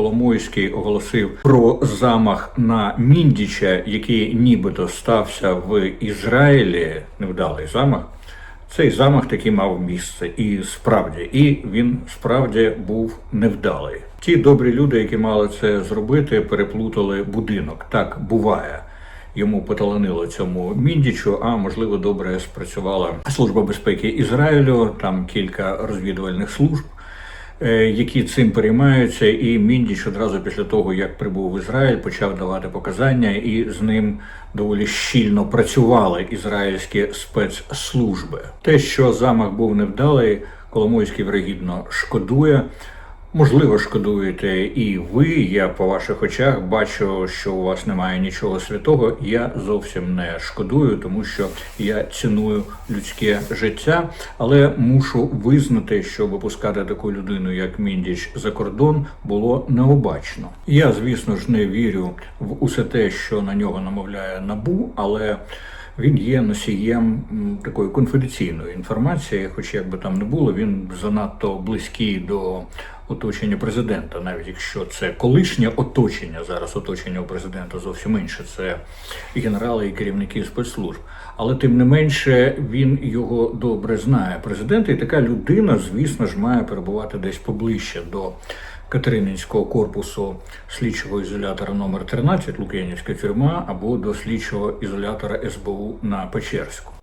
Коломойський оголосив про замах на Міндіча, який нібито стався в Ізраїлі, невдалий замах. Цей замах таки мав місце, і справді, і він справді був невдалий. Ті добрі люди, які мали це зробити, переплутали будинок. Так буває. Йому поталанило цьому міндічу, а можливо добре спрацювала служба безпеки Ізраїлю. Там кілька розвідувальних служб, які цим переймаються. І міндіч одразу після того, як прибув в Ізраїль, почав давати показання, і з ним доволі щільно працювали ізраїльські спецслужби. Те, що замах був невдалий, Коломойський врегідно шкодує. Можливо, шкодуєте і ви. Я по ваших очах бачу, що у вас немає нічого святого. Я зовсім не шкодую, тому що я ціную людське життя, але мушу визнати, що випускати таку людину, як Міндіч, за кордон було необачно. Я, звісно ж, не вірю в усе те, що на нього намовляє набу, але. Він є носієм такої конфіденційної інформації, хоч як би там не було, він занадто близький до оточення президента, навіть якщо це колишнє оточення, зараз оточення у президента зовсім інше. Це генерали і керівники спецслужб. Але тим не менше він його добре знає. Президент і така людина, звісно ж, має перебувати десь поближче до Катерининського корпусу слідчого ізолятора номер 13 Лук'янівська тюрма або до слідчого ізолятора СБУ на Печерську.